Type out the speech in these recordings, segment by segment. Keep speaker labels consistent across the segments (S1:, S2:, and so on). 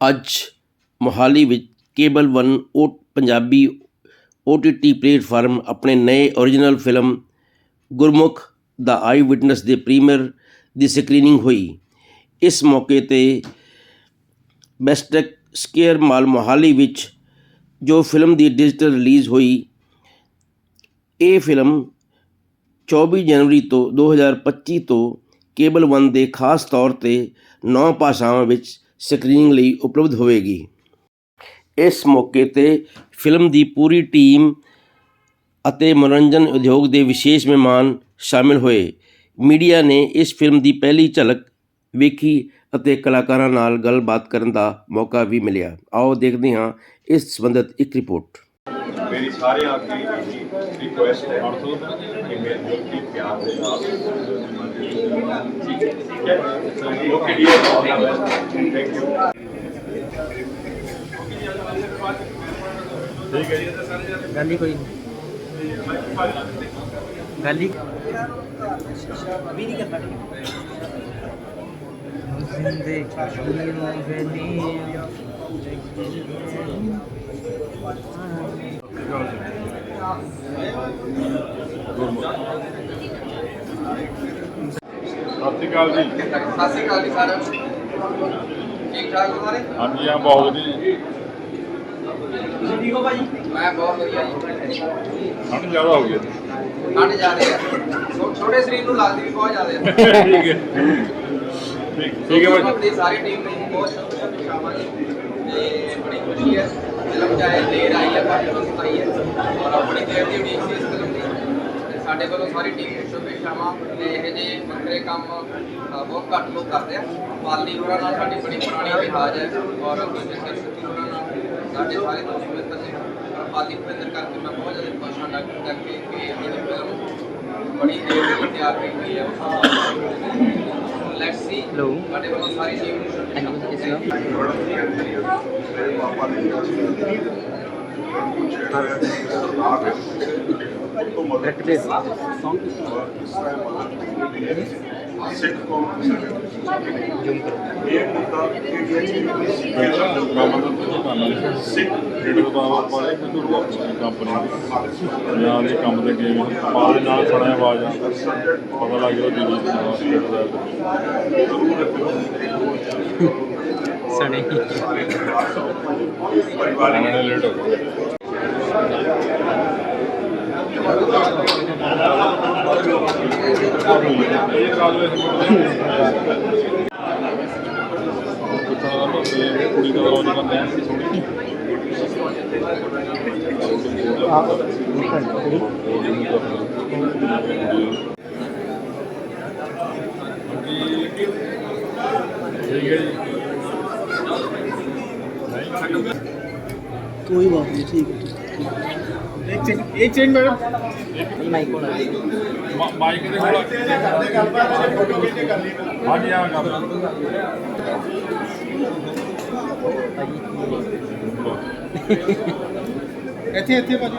S1: ਅੱਜ ਮੋਹਾਲੀ ਵਿੱਚ cable one ਓ Punjabi O T T platform ਆਪਣੇ ਨਏ ਓਰੀਜਨਲ ਫਿਲਮ ਗੁਰਮੁਖ ਦਾ ਆਈ ਵਿਟਨੈਸ ਦੇ ਪ੍ਰੀਮੀਅਰ ਦੀ ਸਕਰੀਨਿੰਗ ਹੋਈ। ਇਸ ਮੌਕੇ ਤੇ ਬੈਸਟੈਕ ਸਕੇਅਰ ਮਾਲ ਮੋਹਾਲੀ ਵਿੱਚ ਜੋ ਫਿਲਮ ਦੀ ਡਿਜੀਟਲ ਰਿਲੀਜ਼ ਹੋਈ, ਇਹ ਫਿਲਮ 24 ਜਨਵਰੀ ਤੋਂ 2025 ਤੋਂ ਕੇਬਲ ਵਨ ਦੇ ਖਾਸ ਤੌਰ ਤੇ ਨੌ ਭਾਸ਼ਾਵਾਂ ਵਿੱਚ ਸਕਰੀਨਿੰਗ ਲਈ ਉਪਲਬਧ ਹੋਵੇਗੀ। ਇਸ ਮੌਕੇ ਤੇ ਫਿਲਮ ਦੀ ਪੂਰੀ ਟੀਮ ਅਤੇ ਮਨੋਰੰਜਨ ਉਦਯੋਗ ਦੇ ਵਿਸ਼ੇਸ਼ ਮਹਿਮਾਨ ਸ਼ਾਮਿਲ ਹੋਏ। ਮੀਡੀਆ ਨੇ ਇਸ ਫਿਲਮ ਦੀ ਪਹਿਲੀ ਝਲਕ ਵੇਖੀ ਅਤੇ ਕਲਾਕਾਰਾਂ ਨਾਲ ਗੱਲਬਾਤ ਕਰਨ ਦਾ ਮੌਕਾ ਵੀ ਮਿਲਿਆ। ਆਓ ਦੇਖਦੇ ਹਾਂ ਇਸ ਸੰਬੰਧਿਤ ਇੱਕ ਰਿਪੋਰਟ।
S2: ਮੇਰੀ ਸਾਰਿਆਂ ਅੱਗੇ ਰਿਕੁਐਸਟ ਹੈ ਕਿ ਮੇਰੇ ਮੁਲਕੀ ਪਿਆਰ ਦੇ ਨਾਲ ਠੀਕ ਹੈ okay dear all the best thank you
S3: ਗੱਲ ਹੀ ਕੋਈ ਨਹੀਂ। ਗੱਲ ਹੀ ਅਭੀ ਨਹੀਂ ਕਰਨਾ ਜ਼ਿੰਦਗੀ ਨੂੰ ਵੇਨੀ
S2: ਸਤਿ ਸ਼੍ਰੀ ਅਕਾਲ ਜੀ।
S4: ਸਤਿ ਸ਼੍ਰੀ ਅਕਾਲ ਜੀ ਸਾਰਿਆਂ ਨੂੰ। ਠੀਕ ਠਾਕ ਹੋ ਸਾਰੇ?
S2: ਹਾਂਜੀ ਹਾਂ ਬਹੁਤ ਜੀ।
S4: ਤੁਸੀਂ ਠੀਕ ਹੋ ਭਾਜੀ? ਮੈਂ ਬਹੁਤ ਵਧੀਆ। ਜੀ
S2: ਠੰਡ ਜ਼ਿਆਦਾ ਹੋ ਗਈ
S4: ਠੰਡ ਜ਼ਿਆਦੇ ਆ ਛੋ- ਛੋਟੇ ਸਰੀਰ ਨੂੰ ਲੱਗਦੀ ਵੀ ਬਹੁਤ ਜ਼ਿਆਦੇ ਆ
S2: ਠੀਕ ਹੈ। ਠੀਕ ਠੀਕ ਹੈ ਭਾਈ
S4: ਆਪਣੀ ਸਾਰੀ ਟੀਮ ਨੂੰ ਬਹੁਤ ਸ਼ੁਭਕਾਮਨਾਵਾਂ ਜੀ। ਤੇ ਬੜੀ ਖੁਸ਼ੀ ਹੈ। ਫਿਲਮ ਚਾਹੇ ਦੇਰ ਆਈ ਹੈ ਪਰ ਫਿਲਮ ਸਤਾਈ ਹੈ। ਔਰ ਆਪਣੀ ਦੇਰ ਦੀ ਉਡੀਕ ਸੀ ਇਸ ਫਿਲਮ ਦੀ। ਸਾਡੇ ਵੱਲੋਂ ਸਾਰੀ ਟੀਮ ਵਿਸ਼ਾਵਾਂ ਤੇ ਇਹ ਜੇ ਵੱਖਰੇ ਕੰਮ ਬਹੁਤ ਘੱਟ ਲੋਕ ਕਰਦੇ ਆ। ਪਾਲੀ ਹੋਰਾਂ ਨਾਲ ਸਾਡੀ ਬੜੀ ਪੁਰਾਣੀ ਇਤਿਹਾਸ ਹੈ ਔਰ ਜਿਸੇ ਸਿੱਧੂ ਹੋਰਾਂ ਨਾਲ ਸਾਡੇ ਸਾਰੇ ਦੋਸਤ ਮਿੱਤਰ ਨੇ ਪਾਲੀ ਭਿੰਦਰ ਕਰਕੇ ਮੈਂ ਬਹੁਤ ਜ਼ਿਆਦਾ ਖੁਸ਼ ਹਾਂ ਡਾਕਟਰ ਕਰਕੇ ਕਿ ਇਹ ਫਿਲਮ ਬੜੀ ਦੇਰ ਦੀ ਤਿਆਰ ਕੀਤੀ ਹੈ। ਲੈਟਸ ਸੀ ਸਾਡੇ ਵੱਲੋਂ ਸਾਰੀ ਟੀਮ ਨੂੰ
S3: ਥੈਂਕ
S4: ਯੂ
S3: ਸਰ ਮੇਰੇ ਪਾਪਾ ਨੇ ਕੁਝ ਆ ਗਿਆ
S2: ਸਿੱਖ ਕੌਮ
S3: ਜੂਮ ਕਰੋ
S2: ਇਹ ਮੁੱਦਾ ਇੰਡੀਆ ਚ ਤੁਸੀਂ ਕਰਨਾ ਸਿੱਖ ਜਿਹੜੇ ਬਾਬਾ ਵਾਲੇ ਕੋਈ ਆਪਣੀ ਕੰਪਨੀ ਨਾਲ ਇਹ ਕੰਮ ਦੇ ਗਏ ਆਵਾਜ਼ ਨਾਲ ਸੁਣਿਆ ਆਵਾਜ਼ ਆ ਪਤਾ ਲੱਗ ਗਿਆ ਜੀ ਦਾ
S3: ਸਣੇ
S2: ਪਰਿਵਾਰ ਨੇ ਲੇਟ ਹੋ ਵਿੱਚ ਕੁੜੀ ਦਾ ਰੋਜ਼ ਕਰਦਾ ਹੈ ਥੋੜੀ ਠੀਕ
S3: ਕੋਈ ਬਾਤ ਨਹੀਂ ਠੀਕ
S2: ਇੱਕ ਚੇਂਜ ਮੈਡਮ।
S3: ਹੈ ਮਾਈਕ ਕੋਲ ਆ
S2: ਮਾਈਕ ਦੇ ਕੋਲ ਹਾਂਜੀ ਆ ਗੱਲ।
S5: ਇੱਥੇ ਇੱਥੇ ਭਾਜੀ।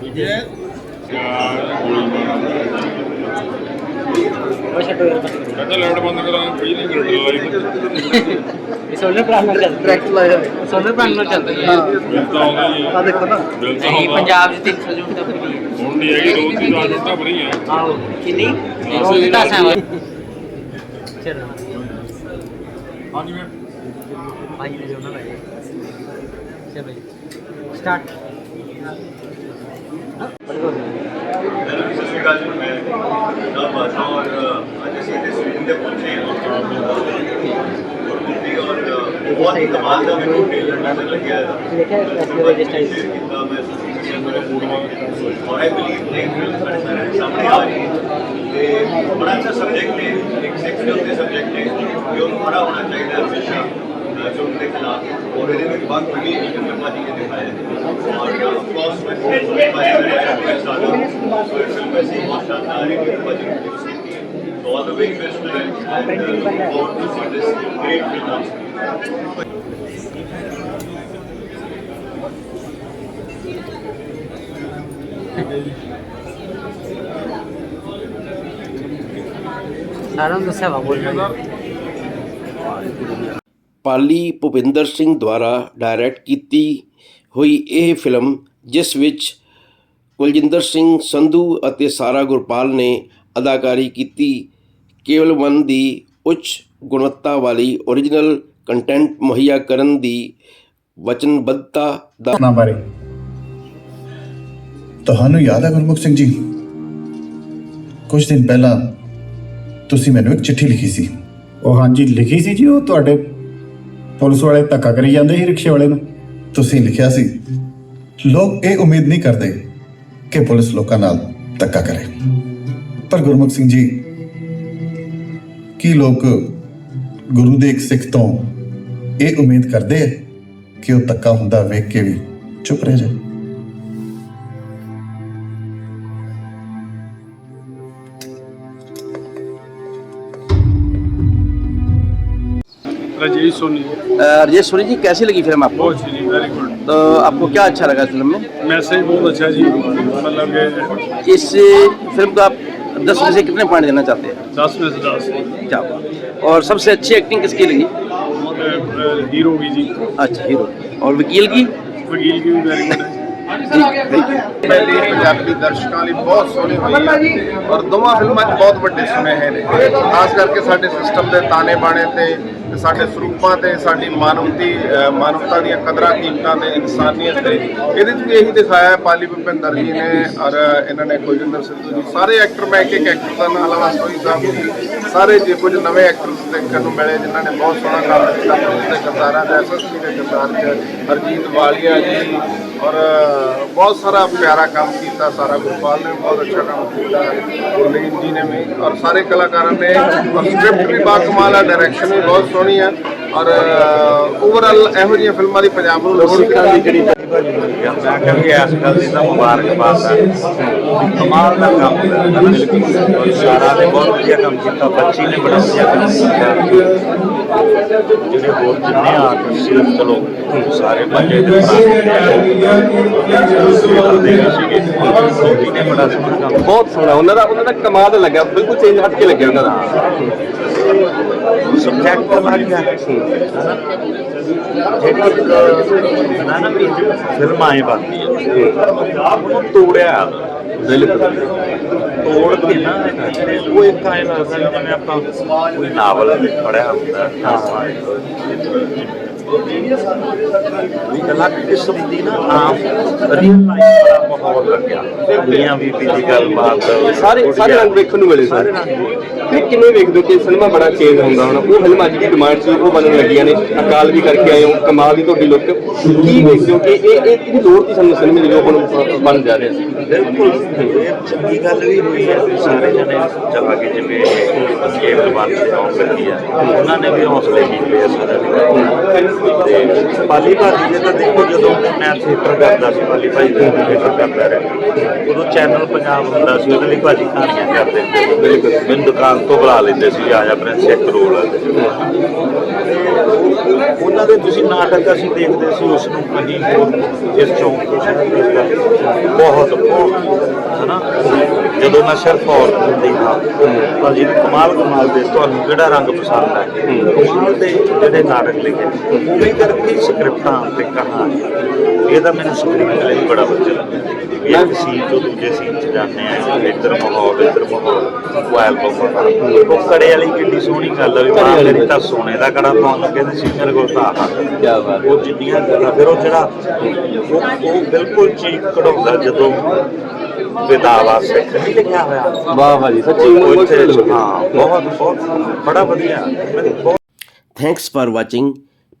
S2: ਠੀਕ ਹੈ।
S3: ਯਾਰ ਕਰੋ
S2: ਕਹਿੰਦਾ ਲਾਈਟ ਬੰਦ ਕਰਾਂ ਬਿਜਲੀ ਗ੍ਰਿਡ ਲਾਈ
S3: ਇਹ ਸੋਲਰ ਪਲਾਨ ਨਾਲ ਚੱਲਦਾ ਡਾਇਰੈਕਟ ਲਾਇਆ ਸੋਲਰ ਪਲਾਨ ਨਾਲ ਚੱਲਦਾ
S2: ਬਿੱਲ ਤਾਂ ਆਉਂਦਾ ਹੀ ਆ
S5: ਦੇਖੋ ਨਾ।
S2: ਬਿੱਲ ਤਾਂ
S3: ਨਹੀਂ
S2: ਆਉਂਦਾ।
S3: ਪੰਜਾਬ 'ਚ 300 ਯੂਨਿਟ ਦਾ ਫਰੀ ਹੈ।
S2: ਹੁਣ ਨਹੀਂ ਹੈਗੀ ਰੋਜ਼ ਦੀ ਰਾਤ ਉੱਟਾ ਭਰੀ ਆ
S3: ਆਹੋ ਕਿੰਨੀ?
S2: ਸੌ ਦੀ
S3: 110 ਹੈ ਚਲੋ।
S2: ਹਾਂਜੀ ਮੈਂ
S3: ਭਾਈ ਨੇ ਜੋ ਨਾ ਲਾਇਆ ਚਲੋ ਜੀ ਸਟਾਰਟ
S6: ਸਤਿ ਅਕਾਲ ਜੀ ਮੈਂ ਨਾਮ ਬਾਦਸ਼ਾਹ ਔਰ ਅੱਜ ਅਸੀਂ ਇਸ ਫਿਲਮ ਦੇ ਪਹੁੰਚੇ ਹਾਂ। ਬਹੁਤ ਹੀ ਕਮਾਲ ਦਾ ਮੈਨੂੰ ਟ੍ਰੇਲਰ ਨਜ਼ਰ ਲੱਗਿਆ ਕੀਤਾ ਮੈਂ ਤੇ ਔਰ ਆਈ ਬਲੀਵ ਕਿ ਫਿਲਮ ਸਾਡੇ ਸਾਰੇ ਸਾਹਮਣੇ ਆ ਰਹੀ ਤੇ ਬੜਾ ਅੱਛਾ ਸਬਜੈਕਟ ਹੈ ਇੱਕ ਸੈਕਸ ਦੇ ਸਬਜੈਕਟ ਹੈ ਜੋ ਬੜਾ ਹੋਣਾ ਚਾਹੀਦਾ ਹਮੇਸ਼ਾ ਜ਼ੁਲਮ ਦੇ ਖਿਲਾਫ। ਔਰ ਇਹਦੇ ਵਿੱਚ ਬਹੁਤ ਵੱਡੀ ਇੱਕ ਫਿਲਮਾਂ ਜੀ ਨੇ ਦਿਖਾਇਆ। All the very best to them and uh, look forward to see this great film on screen.
S3: ਸਾਰਿਆਂ ਨੂੰ ਦੱਸਿਆ ਵਾ ਬੋਲਣਾ
S1: ਪਾਲੀ ਭੁਪਿੰਦਰ ਸਿੰਘ ਦੁਆਰਾ ਡਾਇਰੈਕਟ ਕੀਤੀ ਹੋਈ ਇਹ ਫਿਲਮ ਜਿਸ ਵਿੱਚ ਕੁਲਜਿੰਦਰ ਸਿੰਘ ਸੰਧੂ ਅਤੇ ਸਾਰਾ ਗੁਰਪਾਲ ਨੇ ਅਦਾਕਾਰੀ ਕੀਤੀ ਕੇਵਲ ਵਨ ਦੀ ਉੱਚ ਗੁਣਵੱਤਾ ਵਾਲੀ ਓਰੀਜਨਲ ਕੰਟੈਂਟ ਮੁਹੱਈਆ ਕਰਨ ਦੀ ਵਚਨਬੱਧਤਾ ਦਾ
S7: ਨਾ ਬਾਰੇ। ਤੁਹਾਨੂੰ ਯਾਦ ਹੈ ਗੁਰਮੁਖ ਸਿੰਘ ਜੀ? ਕੁਝ ਦਿਨ ਪਹਿਲਾਂ ਤੁਸੀਂ ਮੈਨੂੰ ਇੱਕ ਚਿੱਠੀ ਲਿਖੀ ਸੀ।
S8: ਉਹ ਹਾਂਜੀ ਲਿਖੀ ਸੀ ਜੀ ਉਹ ਤੁਹਾਡੇ ਪੁਲਿਸ ਵਾਲੇ ਧੱਕਾ ਕਰੀ ਜਾਂਦੇ ਸੀ ਰਿਕਸ਼ੇ ਵਾਲੇ ਨੂੰ।
S7: ਤੁਸੀਂ ਲਿਖਿਆ ਸੀ। ਲੋਕ ਇਹ ਉਮੀਦ ਨਹੀਂ ਕਰਦੇ ਕਿ ਪੁਲਿਸ ਲੋਕਾਂ ਨਾਲ ਧੱਕਾ ਕਰੇ। ਪਰ ਗੁਰਮੁਖ ਸਿੰਘ ਜੀ, ਕੀ ਲੋਕ ਗੁਰੂ ਦੇ ਇੱਕ ਸਿੱਖ ਤੋਂ ਇਹ ਉਮੀਦ ਕਰਦੇ ਹੈ ਕਿ ਉਹ ਧੱਕਾ ਹੁੰਦਾ ਵੇਖ ਕੇ ਵੀ ਚੁੱਪ ਰਹਿ ਜਾਏ?
S2: राजेश सोनी
S1: राजेश सोनी जी कैसी लगी फिल्म आपको
S2: बहुत जी वेरी गुड
S1: तो आपको क्या अच्छा लगा फिल्म में
S2: मैसेज बहुत अच्छा जी मतलब कि
S1: इस फिल्म को आप दस में से कितने पॉइंट देना चाहते हैं
S2: दस में से दस
S1: क्या बात और सबसे अच्छी एक्टिंग किसकी लगी
S2: अ, अ, हीरो की जी
S1: अच्छा हीरो और वकील की
S2: वकील की भी वेरी गुड है
S9: ਪਹਿਲੀ ਪੰਜਾਬੀ ਦਰਸ਼ਕਾਂ ਲਈ ਬਹੁਤ ਸੋਹਣੀ ਹੋਈ ਹੈ ਔਰ ਦੋਵਾਂ ਫਿਲਮਾਂ 'ਚ ਬਹੁਤ ਵੱਡੇ ਸੁਨੇਹੇ ਨੇ ਖਾਸ ਕਰਕੇ ਸਾਡੇ ਸਿਸਟਮ ਦੇ ਤਾਨੇ ਬਾਣੇ ਤੇ ਤੇ ਸਾਡੇ ਸਰੂਪਾਂ ਤੇ, ਸਾਡੀ ਮਾਨਵਤੀ ਮਾਨਵਤਾ ਦੀਆਂ ਕਦਰਾਂ ਕੀਮਤਾਂ ਤੇ, ਇਨਸਾਨੀਅਤ ਤੇ, ਇਹਦੇ 'ਚ ਵੀ ਇਹੀ ਦਿਖਾਇਆ ਹੈ ਪਾਲੀ ਭੁਪਿੰਦਰ ਜੀ ਨੇ ਔਰ ਇਹਨਾਂ ਨੇ ਕੁਲਜਿੰਦਰ ਸਿੱਧੂ ਜੀ। ਸਾਰੇ ਐਕਟਰ ਮੈਂ ਇੱਕ ਇੱਕ ਐਕਟਰ ਦਾ ਨਾਮ ਲਵਾ ਸੋਈ ਸਾਹਿਬ ਸਾਰੇ ਜੇ ਕੁਝ ਨਵੇਂ ਐਕਟਰਸ ਦੇਖਣ ਨੂੰ ਮਿਲੇ, ਜਿਨ੍ਹਾਂ ਨੇ ਬਹੁਤ ਸੋਹਣਾ ਕੰਮ ਕੀਤਾ ਪੁਲਿਸ ਦੇ ਕਿਰਦਾਰਾਂ ਦਾ ਐਸਐਸਪੀ ਦੇ ਕਿਰਦਾਰ 'ਚ, ਹਰਜੀਤ ਵਾਲੀਆ ਜੀ, ਔਰ ਬਹੁਤ ਸਾਰਾ ਪਿਆਰਾ ਕੰਮ ਕੀਤਾ ਸਾਰਾ ਗੁਰਪਾਲ ਨੇ, ਬਹੁਤ ਅੱਛਾ ਕੰਮ ਕੀਤਾ, ਗੁਰਲੀਨ ਜੀ ਨੇ ਵੀ, ਔਰ ਸਾਰੇ ਕਲਾਕਾਰਾਂ ਨੇ ਔਰ ਸਕ੍ਰਿਪਟ ਵੀ ਬਾਕਮਾਲ ਹੈ ਡਾਇਰੈਕਸ਼ਨ ਵੀ ਬਹੁਤ ਸੋਹਣੀ ਹੈ ਔਰ ਓਵਰਆਲ ਇਹੋ ਜਿਹੀਆਂ ਫਿਲਮਾਂ ਦੀ ਪੰਜਾਬ ਨੂੰ ਲੋੜ ਹੈ? ਜਿਹੜੀ
S10: ਮੈਂ ਕਹਿੰਦੀ ਇਸ ਗੱਲ ਦੀ ਤਾਂ ਮੁਬਾਰਕਬਾਦ ਹੈ ਕਮਾਲ ਦਾ ਕੰਮ ਹੈ। ਸਾਰਾ ਨੇ ਬਹੁਤ ਵਧੀਆ ਕੰਮ ਕੀਤਾ। ਬੱਚੀ ਨੇ ਬੜਾ ਵਧੀਆ ਕੰਮ ਕੀਤਾ। ਜਿਹੜੇ ਹੋਰ ਜਿੰਨੇ ਆਰਟਿਸਟ ਚਲੋ ਸਾਰੇ ਬੱਚੇ ਦੇ ਦੇ
S9: ਬਹੁਤ ਸੋਹਣਾ। ਉਹਨਾਂ ਦਾ ਉਹਨਾਂ ਦਾ ਕਮਾਲ ਲੱਗਾ ਬਿਲਕੁਲ ਚੇਂਜ ਹਟ ਕੇ ਲੱਗਿਆ ਉਹਨਾਂ ਦਾ।
S10: ਸਬਜੈਕਟ ਲੱਗ ਜਿਹੜੀ ਫਿਲਮ ਆਏ ਬਣਦੀ ਉਹਨੂੰ ਤੋੜਿਆ। ਬਿਲਕੁਲ ਤੋੜ ਕੇ ਨਾ। ਉਹ ਇੱਕ ਆਏ ਲੱਗਦਾ ਜਿਵੇਂ ਆਪਾਂ ਕੋਈ ਨਾਵਲ ਪੜਿਆ ਹੁੰਦਾ। ਹਾਂ। ਵੀ ਅਲੱਗ ਕਿਸਮ ਦੀ ਨਾ ਆਮ ਰੀਅਲ ਲਾਈਫ ਵਾਲਾ ਮਾਹੌਲ ਲੱਗਿਆ। ਮੀਆਂ ਬੀਬੀ ਦੀ ਗੱਲਬਾਤ
S9: ਸਾਰੇ ਸਾਰੇ ਰੰਗ ਵੇਖਣ ਨੂੰ ਮਿਲੇ
S10: ਸਾਰੇ
S9: ਫਿਰ ਕਿਵੇਂ ਵੇਖਦੇ ਹੋ ਕਿ ਸਿਨੇਮਾ ਬੜਾ ਚੇਂਜ ਹੁੰਦਾ ਹੁਣ? ਉਹ ਫਿਲਮਾਂ ਅੱਜ ਦੀ ਡਿਮਾਂਡ ਸੀ ਉਹ ਬਣਨ ਲੱਗੀਆਂ ਨੇ। ਅਕਾਲ ਵੀ ਕਰਕੇ ਆਏ ਹੋ ਕਮਾਲ ਦੀ ਤੁਹਾਡੀ ਲੁੱਕ ਕੀ ਵੇਖਦੇ ਹੋ ਕਿ ਇਹ ਇਹ ਇਹਦੀ ਲੋੜ ਕੀ ਸਾਨੂੰ ਸਿਨੇਮੇ ਦੀ ਜੋ ਹੁਣ ਬਣ ਜਾ ਰਿਹਾ ਸੀ?
S10: ਬਿਲਕੁਲ। ਇਹ ਚੰਗੀ ਗੱਲ ਵੀ ਹੋਈ ਹੈ ਵੀ ਸਾਰੇ ਜਣੇ ਜਾ ਕੇ ਜਿਵੇਂ ਕੇਵਲ ਆਉਣ ਲੱਗੀ ਆ ਉਹਨਾਂ ਨੇ ਵੀ ਹੌਸਲੇ ਕੀਤੇ ਨੇ ਤੇ ਪਾਲੀ ਭਾਜੀ ਦੇ ਤਾਂ ਦੇਖੋ ਜਦੋਂ ਮੈਂ ਥੀਏਟਰ ਕਰਦਾ ਸੀ ਪਾਲੀ ਭਾਜੀ ਦਾ ਥੀਏਟਰ ਕਰਦਾ ਰਿਹਾ। ਉਦੋਂ ਚੈਨਲ ਪੰਜਾਬ ਹੁੰਦਾ ਸੀ ਉਹਦੇ ਲਈ ਭਾਜੀ ਕਹਾਣੀਆਂ ਕਰਦੇ ਸੀ। ਮੈਨੂੰ ਦੁਕਾਨ ਤੋਂ ਬੁਲਾ ਲੈਂਦੇ ਸੀ ਆ ਜਾ ਪ੍ਰਿੰਸ ਇੱਕ ਰੋਲ ਉਹਨਾਂ ਦੇ ਤੁਸੀਂ ਨਾਟਕ ਅਸੀਂ ਦੇਖਦੇ ਸੀ ਉਸ ਨੂੰ ਕਹੀਂ ਇਸ ਚੌਂਕ ਤੋਂ ਬਹੁਤ ਬਹੁਤ ਹਨਾ? ਜਦੋਂ ਮੈਂ ਸਿਰਫ ਔਰਤ ਹੁੰਦੀ ਹਾਂ ਪਰ ਜਿਹਨੂੰ ਕਮਾਲ ਕਮਾਲ ਦੇ ਤੁਹਾਨੂੰ ਕਿਹੜਾ ਰੰਗ ਪਸੰਦ ਹੈ। ਕਮਾਲ ਦੇ ਜਿਹੜੇ ਨਾਟਕ ਲਿਖੇ। ਉਵੇਂ ਕਰਕੇ ਸਕ੍ਰਿਪਟਾਂ ਤੇ ਕਹਾਣੀਆਂ ਇਹਦਾ ਮੈਨੂੰ ਸਕਰੀਨ ਲਈ ਬੜਾ ਵਧੀਆ ਲੱਗਿਆ। ਇਹ ਇੱਕ ਸੀਨ ਤੋਂ ਦੂਜੇ ਸੀਨ ਚ ਜਾਂਦੇ ਆ ਇੱਧਰ ਮਾਹੌਲ ਇੱਧਰ ਮਾਹੌਲ। ਉਹ ਐਲਬਮ ਉਹ ਕੜੇ ਵਾਲੀ ਕਿੰਨੀ ਸੋਹਣੀ ਗੱਲ ਆ ਵੀ ਮਾਂ ਮੇਰੀ ਤਾਂ ਸੋਨੇ ਦਾ ਕੜਾ ਪਾਉਣ ਲੱਗੇ ਤੇ ਸੀ ਮੇਰੇ ਕੋਲ ਤਾਂ ਆਹ
S9: ਕੀ ਬਾਤ
S10: ਉਹ ਜਿੰਨੀਆਂ ਗੱਲਾਂ ਫਿਰ ਉਹ ਜਿਹੜਾ ਉਹ ਉਹ ਬਿਲਕੁਲ ਚੀਕ ਕਢਾਉਂਦਾ ਜਦੋਂ ਵਿਦਾਵਾ ਸਿੱਖ ਨਹੀਂ ਲਿਖਿਆ ਹੋਇਆ।
S9: ਵਾਹ ਭਾਜੀ ਸੱਚੀ
S10: ਉਹ ਇੱਥੇ ਹਾਂ ਬਹੁਤ ਬਹੁਤ ਬੜਾ ਵਧੀਆ। ਮੈਨੂੰ ਬਹੁਤ
S1: Thanks for watching.